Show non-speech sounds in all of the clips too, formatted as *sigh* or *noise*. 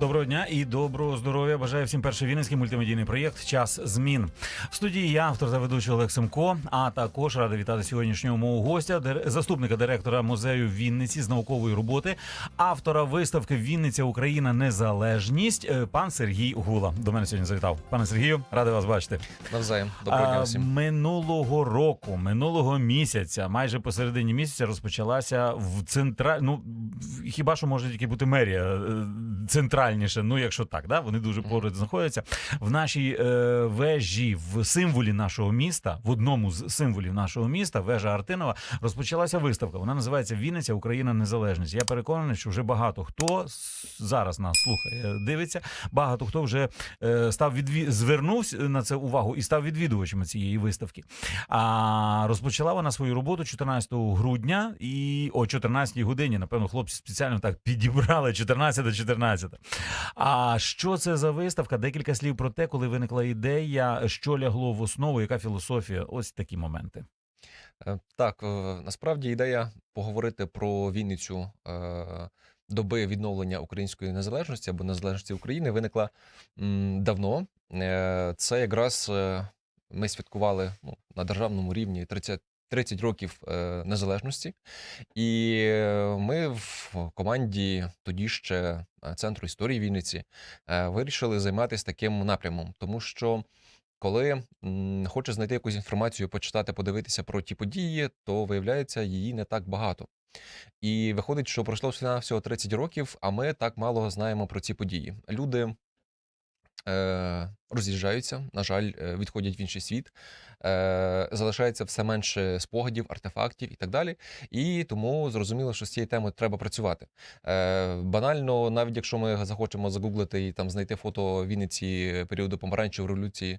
Доброго дня і доброго здоров'я. Бажаю всім перший вінницький мультимедійний проєкт Час змін. В студії я, автор та ведучий Олег Семко. А також радий вітати сьогоднішнього мого гостя, заступника директора музею Вінниці з наукової роботи, автора виставки Вінниця Україна Незалежність. е, Пан Сергій Гула. До мене сьогодні завітав. Пане Сергію, радий вас бачити. Навзаєм. Доброго дня всім. Минулого року, минулого місяця, майже посередині місяця розпочалася в центра... Ну хіба що може тільки бути мерія е, центральніше, ну якщо так, да? вони дуже поруч знаходяться. В нашій е, вежі, в символі нашого міста, в одному з символів нашого міста, вежа Артинова, розпочалася виставка. Вона називається Вінниця Україна Незалежність. Я переконаний, що вже багато хто зараз нас слухає, дивиться. Багато хто вже е, став відві... звернувся на це увагу і став відвідувачем цієї виставки. А розпочала вона свою роботу 14 грудня і о 14 годині. Напевно, хлопці спеціально так підібрали 14 до 14. А що це за виставка? Декілька слів про те, коли виникла ідея, що лягло в основу, яка філософія? Ось такі моменти. Е, Так, е, насправді ідея поговорити про Вінницю е, доби відновлення української незалежності або незалежності України виникла давно. Це якраз ми святкували ну, на державному рівні 30 30 років е, незалежності, і е, ми в команді тоді ще е, центру історії Вінниці вирішили займатися таким напрямом, тому що коли хочеш знайти якусь інформацію, почитати, подивитися про ті події, то виявляється, її не так багато. І виходить, що пройшло всього 30 років, а ми так мало знаємо про ці події. Люди роз'їжджаються, на жаль, е, відходять в інший світ, е, залишається все менше спогадів, артефактів і так далі. І тому зрозуміло, що з цією темою треба працювати. Е, банально, навіть якщо ми захочемо загуглити і там знайти фото Вінниці періоду помаранчевої революції.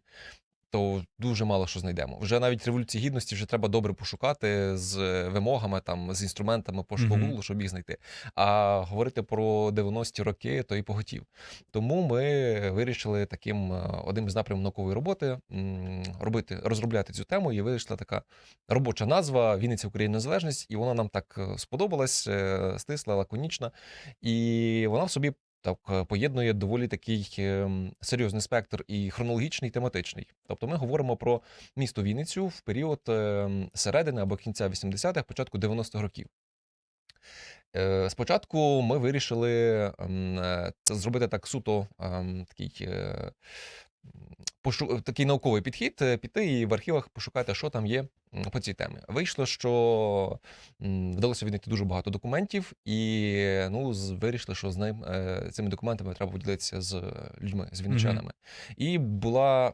То дуже мало що знайдемо. Вже навіть революції гідності вже треба добре пошукати з вимогами, там з інструментами пошуку. Google, щоб їх знайти. А говорити про 90-ті роки, то і поготів. Тому ми вирішили таким е, одним з напрямів наукової роботи робити, розробляти цю тему. І вийшла така робоча назва Вінниця Україна Незалежність, і вона нам так е, сподобалась, е, стисла, лаконічна, і вона в собі. Так е, поєднує доволі такий ем, серйозний спектр і хронологічний, і тематичний. Тобто, ми говоримо про місто Вінницю в період ем, середини або кінця 80-х, початку 90-х років. Е, Спочатку ми вирішили ем, це зробити так суто ем, такий, е, пошу... такий науковий підхід, е, піти і в архівах пошукати, що там є по цій темі. Вийшло, що вдалося віднайти дуже багато документів, і ну, з- вирішили, що з ним е, цими документами треба поділитися з людьми, з вінничанами. І була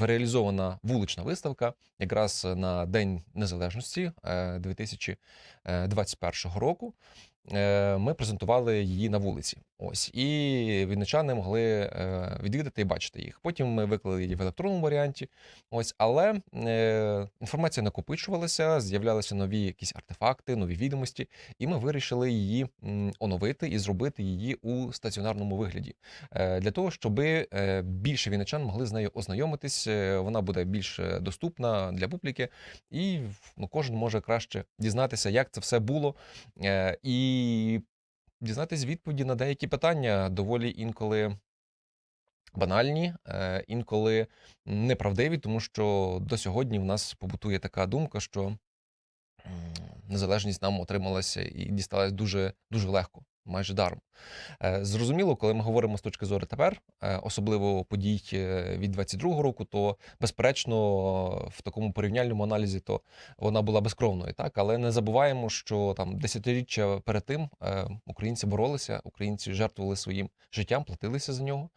реалізована вулична виставка якраз на День Незалежності е, 2021 року. Е, Ми презентували її на вулиці. Ось і вінничани могли е, відвідати і бачити їх. Потім ми виклали її в електронному варіанті. Ось, але е, інформація накопичувалася, з'являлися нові якісь артефакти, нові відомості, і ми вирішили її оновити і зробити її у стаціонарному вигляді е, для того, щоб більше вінничан могли з нею ознайомитись. е, Вона буде більш е, доступна для публіки, і ну, кожен може краще дізнатися, як це все було, е, і дізнатись відповіді на деякі питання доволі інколи. Банальні, е, інколи неправдиві, тому що до сьогодні в нас побутує така думка, що незалежність нам отрималася і дісталась дуже, дуже легко, майже даром. Е, Зрозуміло, коли ми говоримо з точки зору тепер, е, особливо подій е, від 22-го року, то безперечно в такому порівняльному аналізі то вона була безкровною, так але не забуваємо, що там десятиріччя перед тим українці боролися, українці жертвували своїм життям, платилися за нього,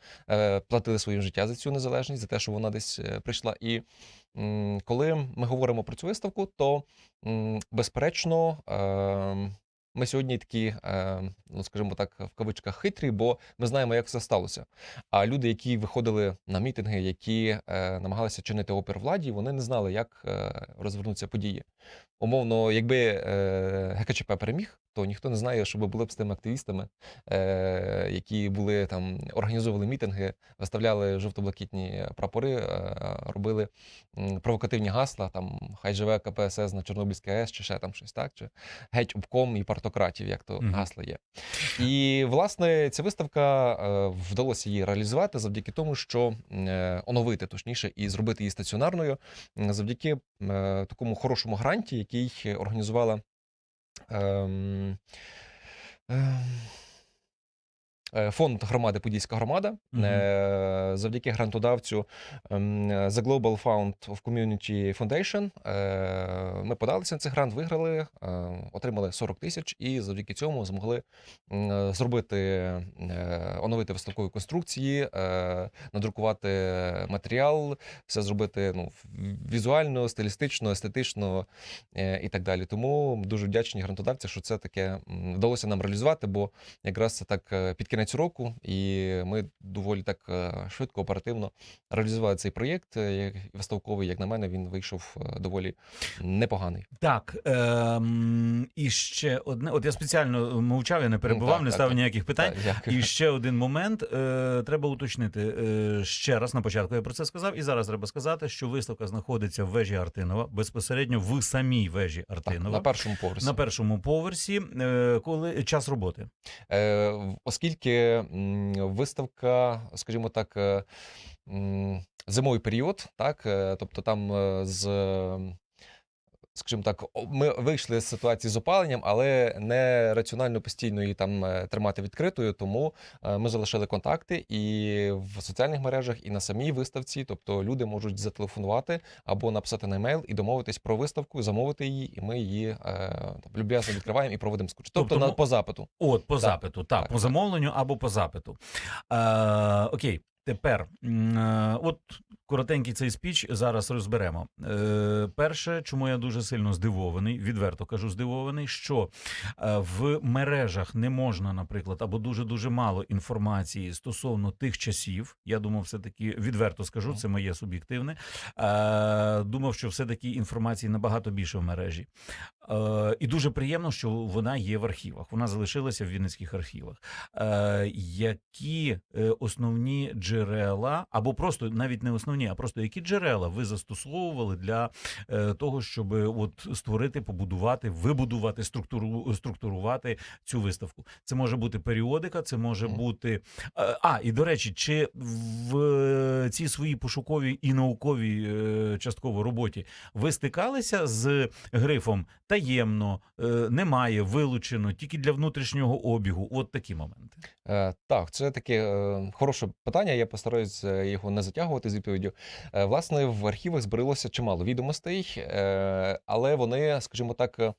платили своїм життя за цю незалежність, за те, що вона десь прийшла. І коли ми говоримо про цю виставку, то безперечно. Ми сьогодні такі, е, ну скажімо так, в кавичках хитрі, бо ми знаємо, як все сталося. А люди, які виходили на мітинги, які е, намагалися чинити опір владі, вони не знали, як е, розвернуться події. Умовно, якби ГКЧП переміг, то ніхто не знає, що би було б з тими активістами, е, які були там, організовували мітинги, виставляли жовто-блакитні прапори, е, робили провокативні гасла, там хай живе КПСС на Чорнобильській АЕС, чи ще там щось так, чи геть обком і партократів, як то Мгм. гасла є. І власне ця виставка е, вдалося її реалізувати завдяки тому, що е, оновити точніше і зробити її стаціонарною завдяки е, такому хорошому гранті, який організувала. Ем, ем, е, Фонд громади Подільська громада Мгм. Е, завдяки грантодавцю ем, The Global Fund of Community Foundation. е, Ми подалися на цей грант, виграли, е, отримали 40 тисяч, і завдяки цьому змогли зробити е, оновити виставкові конструкції, е, надрукувати матеріал, все зробити ну, візуально, стилістично, естетично е, і так далі. Тому дуже вдячні грантодавці, що це таке вдалося нам реалізувати, бо якраз це так е, під кінець року, і ми доволі так е, швидко, оперативно реалізували цей проєкт е, виставковий. Як на мене, він вийшов е, доволі непоганий. Так, ем, і ще одне. От я спеціально мовчав, я не перебував, так, не так, ставив так. ніяких питань. Так. І ще один момент е, треба уточнити е, ще раз на початку. Я про це сказав, і зараз треба сказати, що виставка знаходиться в вежі Артинова, безпосередньо в самій вежі Так, Артинова. на першому поверсі. на першому поверсі, е, коли час роботи. Е, Оскільки виставка, скажімо так, е, зимовий період, так, е, тобто там е, з. Скажімо так, ми вийшли з ситуації з опаленням, але не раціонально постійно її там е, тримати відкритою. Тому е, ми залишили контакти і в соціальних мережах, і на самій виставці. Тобто люди можуть зателефонувати або написати на емейл і домовитись про виставку, замовити її, і ми її е, там, люб'язно відкриваємо і проводимо скуч. Тобто, Тобто, на по запиту. От, по Так, запиту, так, так, по замовленню або по запиту. Е, окей, тепер, е, от коротенький цей спіч зараз розберемо. Е, перше, чому я дуже сильно здивований, відверто кажу, здивований, що е, в мережах не можна, наприклад, або дуже дуже мало інформації стосовно тих часів. Я думав, все таки відверто скажу, це моє суб'єктивне. Е, думав, що все таки інформації набагато більше в мережі. Е, і дуже приємно, що вона є в архівах. Вона залишилася в Вінницьких архівах. Е, які е, основні джерела, або просто навіть не основні, а просто які джерела ви застосовували для е, того, щоб от створити, побудувати, вибудувати, структуру, структурувати цю виставку? Це може бути періодика, це може бути. е, А, і до речі, чи в цій своїй пошуковій і науковій е, частково роботі ви стикалися з грифом таємно, е, немає, вилучено, тільки для внутрішнього обігу. От такі моменти. Е, Так, це таке е, хороше питання. Я постараюся його не затягувати з відповіддю. Е, Власне, в архівах зберилося чимало відомостей, е, але вони, скажімо так, е,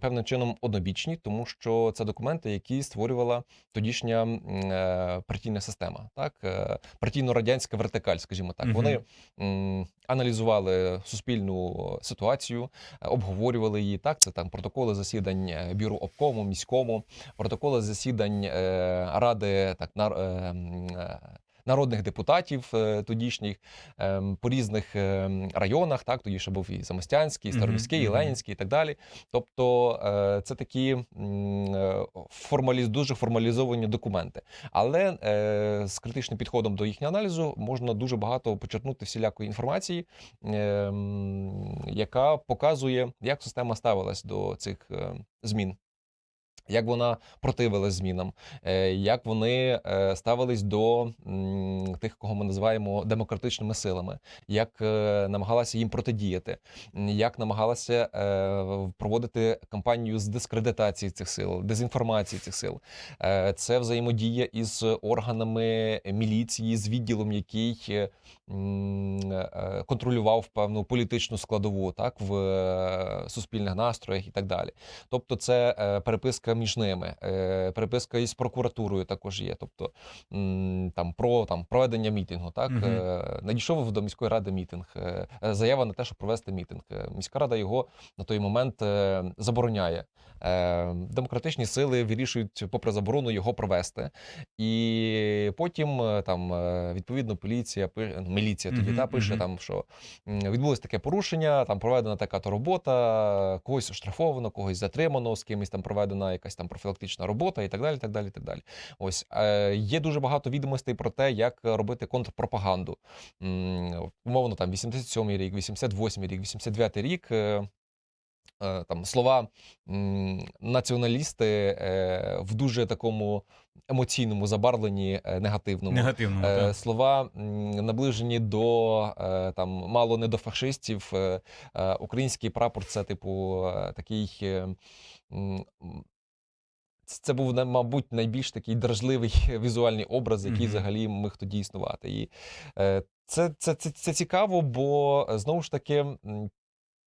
певним чином однобічні, тому що це документи, які створювала тодішня партійна система, так партійно-радянська вертикаль, скажімо так. Вони аналізували суспільну ситуацію, обговорювали її. Так, це там протоколи засідань бюро обкому, міському, протоколи засідань ради так е, народних депутатів е, тодішніх е, по різних е, районах. Так, тоді ще був і Замостянський, і Староміський, і. Ленінський, і так далі. Тобто е, це такі е, дуже формалізовані документи. Але з критичним підходом до їхнього аналізу можна дуже багато почерпнути всілякої інформації, е, яка показує, як система ставилась до цих змін. Як вона противилась змінам, е, як вони е, ставились до тих, кого ми називаємо демократичними силами, як е, намагалася їм протидіяти, як намагалася проводити кампанію з дискредитації цих сил, дезінформації цих сил. Це взаємодія із органами міліції, з відділом, який контролював певну політичну складову, так в суспільних настроях і так далі. Тобто, це переписка між ними, е, переписка із прокуратурою також є. Тобто там про там проведення мітингу. Так. Е, надійшов до міської ради мітинг, е, заява на те, щоб провести мітинг. Міська рада його на той момент забороняє. Демократичні сили вирішують, попри заборону, його провести. І потім там відповідно поліція міліція тоді Мгм, та пише мгм. там, що відбулось таке порушення, там проведена така то робота, когось оштрафовано, когось затримано, з кимось там проведена якась. Якась там профілактична робота і так далі. так далі, так далі. Ось е, є дуже багато відомостей про те, як робити контрпропаганду. Умовно, там 87-й рік, 88-й рік, 89-й рік. е, е, Там слова націоналісти в дуже такому емоційному забарвленні негативному. Е, так. Слова наближені до там мало не до фашистів. Український прапор це, типу, такий. Це був, мабуть, найбільш такий дражливий *laughs* візуальний образ, який Мгм. взагалі міг тоді існувати. І е, це, це, це, це цікаво, бо е, знову ж таки.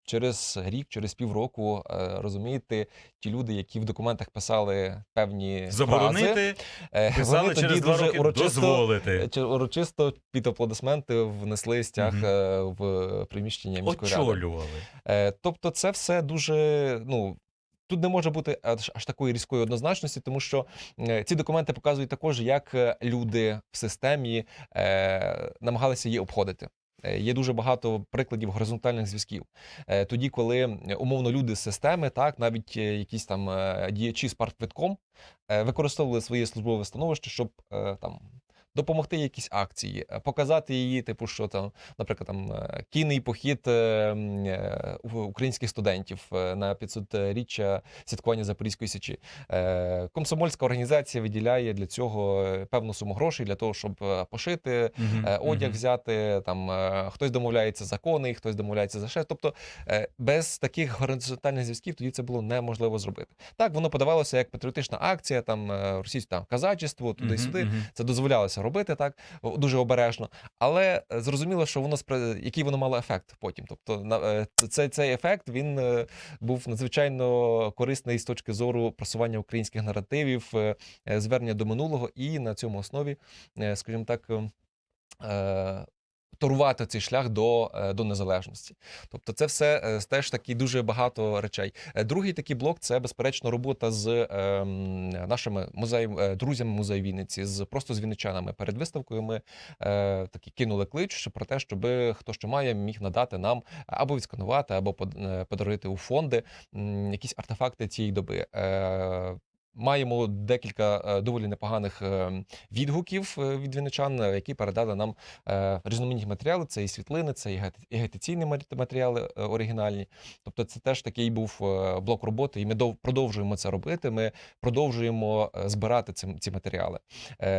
Через рік, через півроку, е, розумієте, ті люди, які в документах писали певні Заборонити, е, писали вони через тоді два дуже роки урочисто дозволити. чи урочисто під аплодисменти внесли стяг е, в приміщення міської ради. Очолювали. Е, Тобто, це все дуже ну. Тут не може бути аж, аж такої різкої однозначності, тому що е, ці документи показують також, як е, люди в системі е, намагалися її обходити. Е, Є дуже багато прикладів горизонтальних зв'язків. Тоді, коли умовно люди з системи, так навіть якісь там діячі з партквитком використовували своє службове становище, щоб там допомогти якісь акції, е, показати її, типу, що там, наприклад, там е, кінний похід е, українських студентів на 500-річчя святкування Запорізької січі. Комсомольська організація виділяє для цього певну суму грошей для того, щоб пошити Мгм, е, одяг мгм. взяти. Там хтось домовляється за коней, хтось домовляється за ще. Тобто без таких горизонтальних зв'язків тоді це було неможливо зробити. Так, воно подавалося як патріотична акція, там російське там казачество, туди-сюди. Мгм, мгм. Це дозволялося робити так дуже обережно, але е, зрозуміло, що воно який воно мало ефект потім. Тобто, е, цей, цей ефект він е, був надзвичайно корисний з точки зору просування українських наративів, звернення до минулого, і на цьому основі, скажімо так. Торувати цей шлях до, е, до незалежності, тобто це все е, теж такі дуже багато речей. Е, Другий такий блок це безперечно робота з ем, нашими музеєм, друзями музею Вінниці, з просто з вінничанами. Перед виставкою ми е, такі кинули клич про те, щоб хто що має, міг надати нам або відсканувати, або под- подарувати у фонди якісь артефакти цієї доби. Е, Маємо декілька е, доволі непоганих е, відгуків е, від вінничан, е, які передали нам різноманітні матеріали. Це і світлини, це і агіт- і агітаційні матеріали оригінальні. Тобто, це теж такий був блок роботи, і ми дов- продовжуємо це робити. Ми продовжуємо збирати ці, ці матеріали.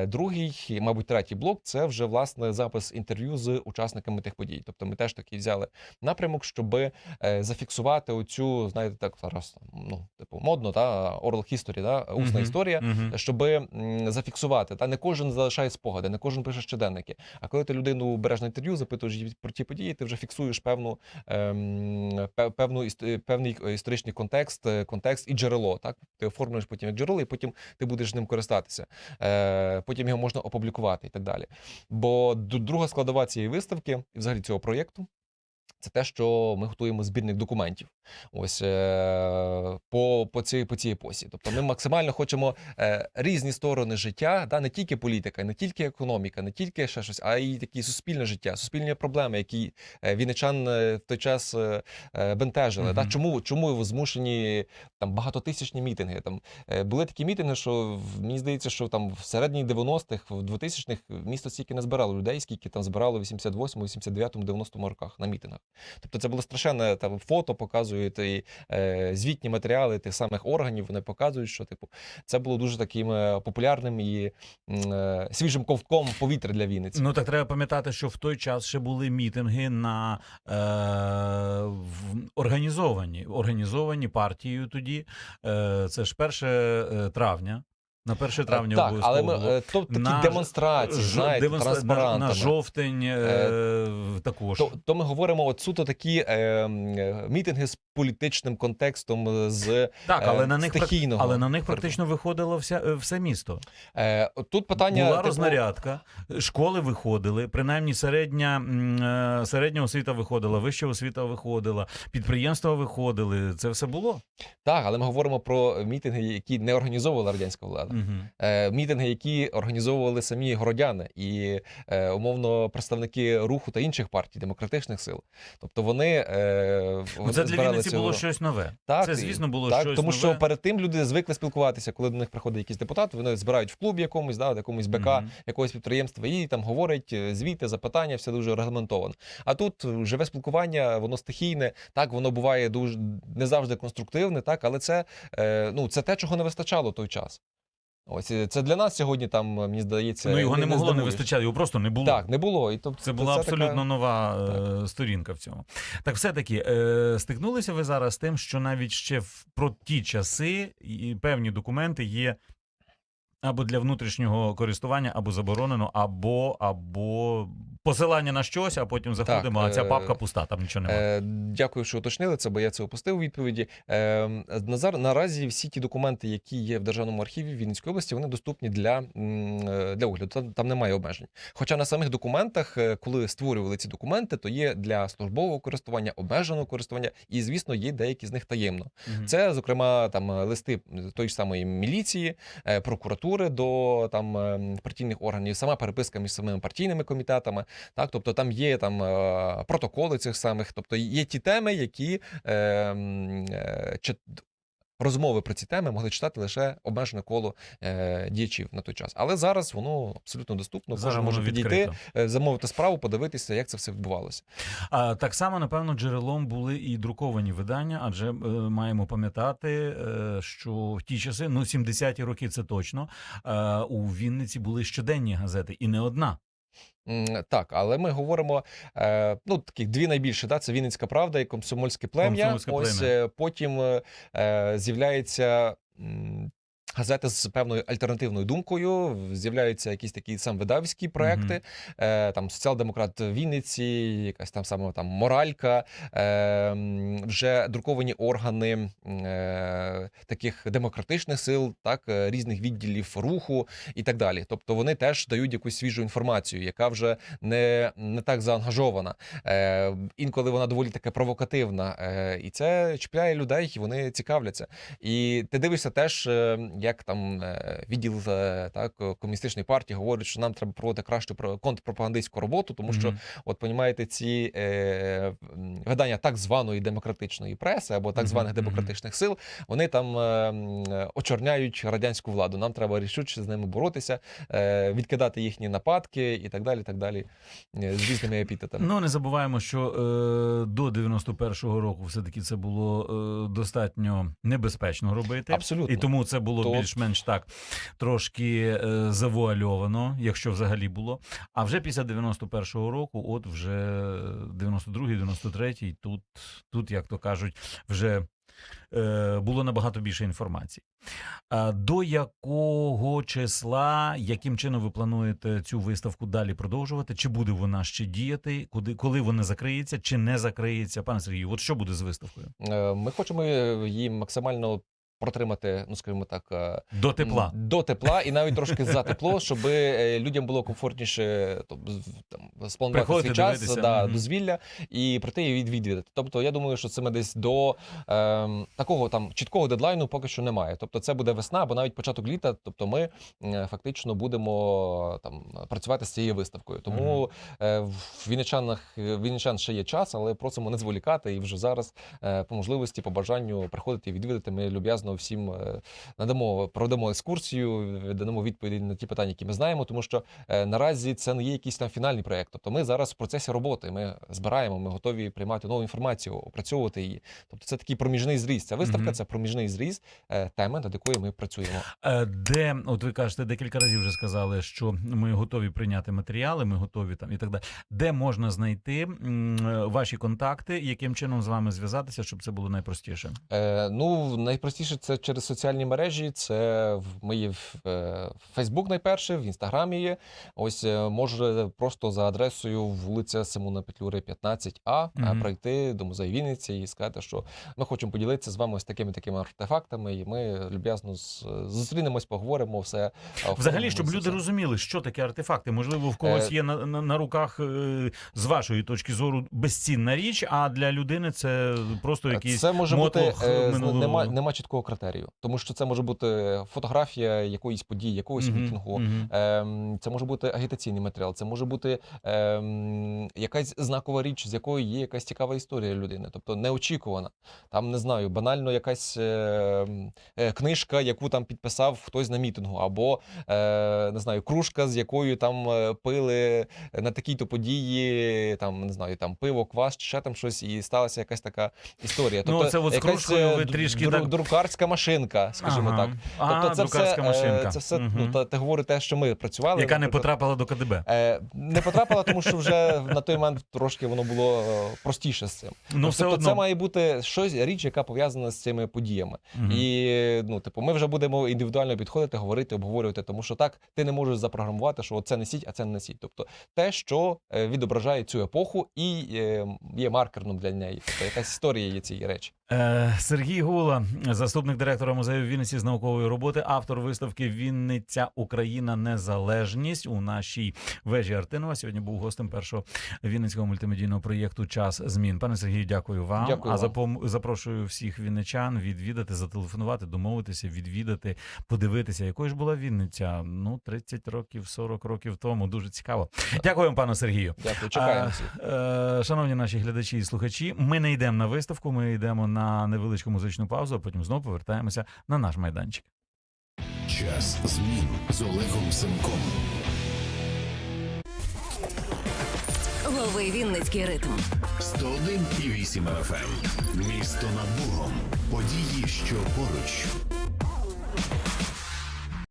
Другий, мабуть, третій блок це вже власне запис інтерв'ю з учасниками тих подій. Тобто, ми теж таки взяли напрямок, щоб зафіксувати оцю, знаєте, так зараз ну, типу, модно, та oral history, да, усна історія щоб зафіксувати. Та не кожен залишає спогади, не кожен пише щоденники. А коли ти людину береш на інтерв'ю, запитуєш її про ті події, ти вже фіксуєш певну, ем, певну певний історичний контекст, е, контекст і джерело. Так ти оформлюєш потім як джерело, і потім ти будеш ним користатися. Е, потім його можна опублікувати і так далі. Бо друга складова цієї виставки, і взагалі цього проєкту. Це те, що ми готуємо збірник документів. Ось е, по, по, цій, по цій епосі. Тобто ми максимально хочемо е, різні сторони життя, да, не тільки політика, не тільки економіка, не тільки ще щось, а й такі суспільне життя, суспільні проблеми, які е, вінничан в той час е, е, бентежили. Да? Чому, чому змушені там багатотисячні мітинги? Там були такі мітинги, що мені здається, що там в середній 90-х, в 2000-х місто стільки не збирало людей, скільки там збирало в 88-му, 89-му, 90-му роках на мітингах. Тобто це було страшенне там фото, показують і е, звітні матеріали тих самих органів. Вони показують, що типу це було дуже таким е, популярним і е, свіжим ковтком повітря для Вінниці. Ну так треба пам'ятати, що в той час ще були мітинги на е, організовані, організовані партією тоді. Е, це ж 1 е, травня. На 1 травня так, обов'язково але ми було. е, то, такі На демонстрації, знаєте, демонстра- на, на жовтень е, також. То, то ми говоримо от суто такі е, е, мітинги з політичним контекстом, е, з так, але е, на них стихійного. але на них практично виходило вся, е, все місто. Е, тут питання Була типу, рознарядка, школи виходили, принаймні середня, е, середня освіта виходила, вища освіта виходила, підприємства виходили. Це все було. Так, але ми говоримо про мітинги, які не організовувала радянська влада. Городянах. Мгм. Е, мітинги, які організовували самі городяни і е, умовно представники руху та інших партій, демократичних сил. Тобто вони, е, Ну, вони Це для Вінниці цю- було щось нове. Так, це, звісно, було так, щось тому нове. що перед тим люди звикли спілкуватися, коли до них приходить якийсь депутат, вони збирають в клубі якомусь, да, якомусь БК, Мгм. якогось підприємства, і там говорять звіти, запитання, все дуже регламентовано. А тут живе спілкування, воно стихійне, так воно буває дуже не завжди конструктивне, так, але це, е, ну, це те, чого не вистачало той час. Ось е, це для нас сьогодні, там мені здається, ну, його не, могло не вистачати, його просто не було. Так, не було. І тобто Це була абсолютно така... нова так. сторінка в цьому. Так, все-таки е, стикнулися ви зараз з тим, що навіть ще в, про ті часи і певні документи є або для внутрішнього користування, або заборонено, або, або посилання на щось, а потім заходимо, а ця е, папка пуста, там нічого немає. Е, дякую, що уточнили це, бо я це опустив у відповіді. Е, назар, наразі всі ті документи, які є в Державному архіві Вінницької області, вони доступні для, е, для огляду. Там, там немає обмежень. Хоча на самих документах, е, коли створювали ці документи, то є для службового користування, обмеженого користування, і, звісно, є деякі з них таємно. Мгм. Це, зокрема, там листи тої ж самої міліції, прокуратури до там е, партійних органів, сама переписка між самими партійними комітетами. Так, тобто там є там е, протоколи цих самих, тобто є ті теми, які е, е, розмови про ці теми могли читати лише обмежене коло е, діячів на той час. Але зараз воно абсолютно доступно. Зараз Кожен може підійти, відкрито. е, замовити справу, подивитися, як це все відбувалося. А так само, напевно, джерелом були і друковані видання, адже е, маємо пам'ятати, е, що в ті часи, ну 70-ті роки, це точно. Е, у Вінниці були щоденні газети, і не одна. Так, але ми говоримо е, ну таких дві найбільші. Да, це Вінницька правда і комсомольське плем'я. Комсомольське Ось плем'я. е, потім е, з'являється. Газети з певною альтернативною думкою з'являються якісь такі сам видавські проекти, е, там соціал-демократ Вінниці, якась там саме там моралька, е, вже друковані органи е, таких демократичних сил, так е, різних відділів руху і так далі. Тобто вони теж дають якусь свіжу інформацію, яка вже не, не так заангажована. Е, інколи вона доволі таки провокативна, е, і це чіпляє людей, і вони цікавляться. І ти дивишся теж, е, як там е, відділ е, так комуністичної партії говорить, що нам треба проводити кращу про- контрпропагандистську роботу, тому що Мгм. От понімаєте, ці е, видання так званої демократичної преси або так званих мгм. демократичних сил, вони там е, е, очорняють радянську владу. Нам треба рішуче з ними боротися, е, відкидати їхні нападки і так далі. так далі, е, з різними епітетами. Ну не забуваємо, що е, до 91-го року все-таки це було е, достатньо небезпечно робити. Абсолютно. І тому це було То- більш-менш так трошки е, завуальовано, якщо взагалі було. А вже після 91-го року, от вже 92-й, 93-й, тут, тут, як то кажуть, вже е, було набагато більше інформації. До якого числа, яким чином ви плануєте цю виставку далі продовжувати? Чи буде вона ще діяти? Куди коли вона закриється, чи не закриється? Пане Сергію, от що буде з виставкою? Е, Ми хочемо її максимально протримати, ну скажімо так, е, До тепла. До тепла і навіть трошки за тепло, щоб е, людям було комфортніше тобто, там, спланувати Приходити, свій час дивитися, да, дозвілля і прийти і відвідати. Тобто, я думаю, що це ми десь до ем, такого там чіткого дедлайну поки що немає. Тобто, це буде весна або навіть початок літа. Тобто, ми е, фактично будемо там працювати з цією виставкою. Тому е, в Вінничанах в Вінничан ще є час, але просимо не зволікати і вже зараз е, по можливості, по бажанню приходити і відвідати. Ми люб'язно всім е, надамо, проведемо екскурсію, дамо відповіді на ті питання, які ми знаємо, тому що е, наразі це не є якийсь там фінальний проєкт. Тобто ми зараз в процесі роботи. Ми збираємо, ми готові приймати нову інформацію, опрацьовувати її. Тобто це такий проміжний зріз. Ця виставка Мгм. це проміжний зріз е, теми, над якою ми працюємо. Де, от ви кажете, декілька разів вже сказали, що ми готові прийняти матеріали, ми готові там і так далі. Де можна знайти ваші контакти, яким чином з вами зв'язатися, щоб це було найпростіше? Е, ну, найпростіше це через соціальні мережі. Це в мої в Фейсбук найперше, в інстаграмі є. Ось е, може просто за адресою вулиця Симона Петлюри, 15А, е, Мгм. прийти до музею Вінниці і сказати, що ми хочемо поділитися з вами ось такими такими артефактами, і ми люб'язно зустрінемось, поговоримо все. е, Взагалі, щоб люди розуміли, що таке артефакти. Можливо, в когось є на, на, на руках з вашої точки зору безцінна річ, а для людини це просто якийсь Це може бути минулого. нема, нема чіткого критерію, тому що це може бути фотографія якоїсь події, якогось мітингу. мгм. Ем, це може бути агітаційний матеріал, це може бути ем, якась знакова річ, з якою є якась цікава історія людини, тобто неочікувана. Там не знаю, банально якась ем, е, книжка, яку там підписав хтось на мітингу, або е, не знаю, кружка, з якою там е, пили на такій-то події, там не знаю, там пиво, квас, чи ще там щось, і сталася якась така історія. Ну, це от з кружкою е, ви трішки дру- так- друкарська машинка, скажімо Ага. так. А, Тобто це все, друкарська е, машинка. це все Мгм. ну, та, ти говориш те, що ми працювали. яка не потрапила до КДБ. Е, не потрапила, тому що вже на той момент трошки воно було е, простіше з цим. Ну, все тобто одно. це має бути щось річ, яка пов'язана з цими подіями. Мгм. І ну, типу, ми вже будемо індивідуально підходити, говорити, обговорювати, тому що так ти не можеш запрограмувати, що це несіть, а це не несіть. Тобто те, що е, відображає цю епоху і є маркером для неї. Тобто якась історія є цієї речі. Е, Сергій Гула, заступник директора музею Вінниці з наукової роботи, автор виставки Вінниця Україна Незалежність у нашій вежі Артинова. Сьогодні був гостем першого вінницького мультимедійного проєкту Час змін. Пане Сергію, дякую вам. Дякую а вам. запом- запрошую всіх вінничан відвідати, зателефонувати, домовитися, відвідати, подивитися, якою ж була Вінниця. Ну, 30 років, 40 років тому. Дуже цікаво. Дякую вам, пане Сергію. Дякую, чекаємо е, Шановні наші глядачі і слухачі, ми не йдемо на виставку, ми йдемо на невеличку музичну паузу, а потім знову повертаємося на наш майданчик. Час змін з Олегом Семком. Ловий Вінницький ритм. 101,8 FM. Місто над Богом. Події, що поруч.